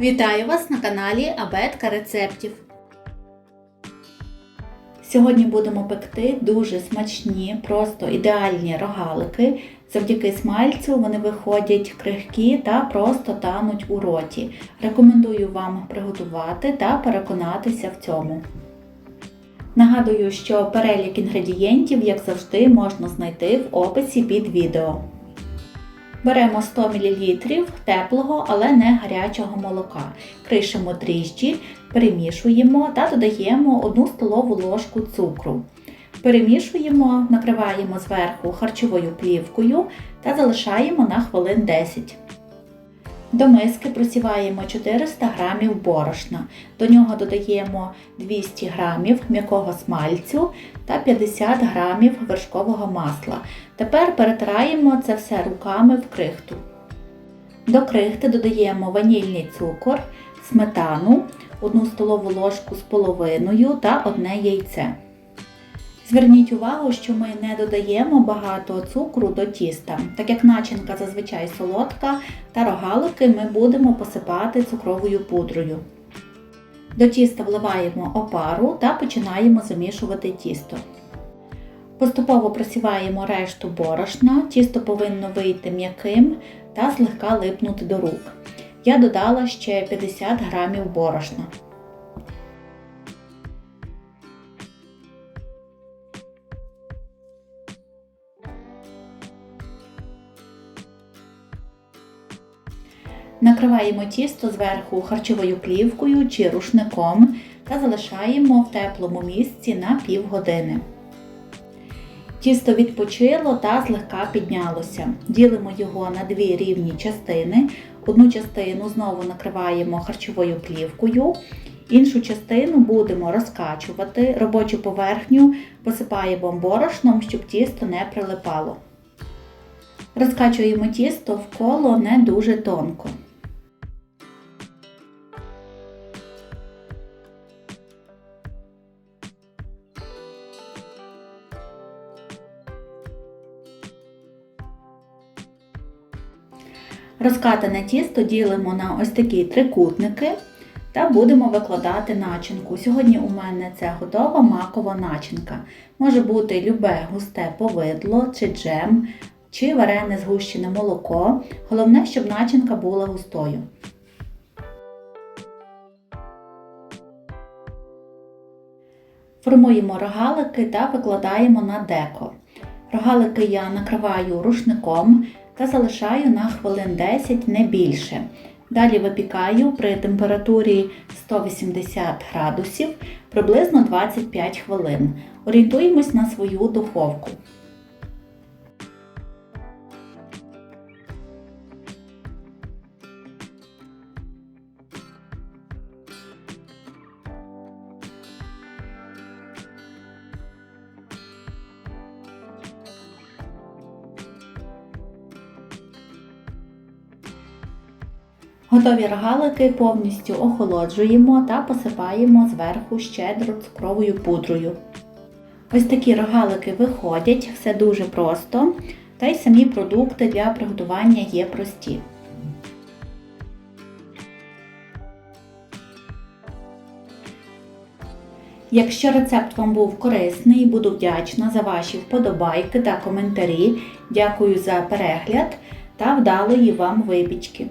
Вітаю вас на каналі Абетка рецептів. Сьогодні будемо пекти дуже смачні, просто ідеальні рогалики. Завдяки смальцю вони виходять крихкі та просто тануть у роті. Рекомендую вам приготувати та переконатися в цьому. Нагадую, що перелік інгредієнтів, як завжди, можна знайти в описі під відео. Беремо 100 мл теплого, але не гарячого молока. Кришимо дріжджі, перемішуємо та додаємо 1 столову ложку цукру. Перемішуємо, накриваємо зверху харчовою плівкою та залишаємо на хвилин 10. До миски просіваємо 400 г борошна. До нього додаємо 200 г м'якого смальцю та 50 г вершкового масла. Тепер перетираємо це все руками в крихту. До крихти додаємо ванільний цукор, сметану, 1 столову ложку з половиною та одне яйце. Зверніть увагу, що ми не додаємо багато цукру до тіста, так як начинка зазвичай солодка та рогалики ми будемо посипати цукровою пудрою. До тіста вливаємо опару та починаємо замішувати тісто. Поступово просіваємо решту борошна, тісто повинно вийти м'яким та злегка липнути до рук. Я додала ще 50 г борошна. Накриваємо тісто зверху харчовою плівкою чи рушником та залишаємо в теплому місці на півгодини. Тісто відпочило та злегка піднялося. Ділимо його на дві рівні частини. Одну частину знову накриваємо харчовою плівкою, іншу частину будемо розкачувати, робочу поверхню посипаємо борошном, щоб тісто не прилипало. Розкачуємо тісто в коло не дуже тонко. Розкатане тісто ділимо на ось такі трикутники та будемо викладати начинку. Сьогодні у мене це готова макова начинка. Може бути любе густе повидло чи джем, чи варене згущене молоко. Головне, щоб начинка була густою. Формуємо рогалики та викладаємо на деко. Рогалики я накриваю рушником та залишаю на хвилин 10 не більше. Далі випікаю при температурі 180 градусів приблизно 25 хвилин. Орієнтуємось на свою духовку. Готові рогалики повністю охолоджуємо та посипаємо зверху щедро цукровою пудрою. Ось такі рогалики виходять, все дуже просто, та й самі продукти для приготування є прості. Якщо рецепт вам був корисний, буду вдячна за ваші вподобайки та коментарі. Дякую за перегляд та вдалої вам випічки!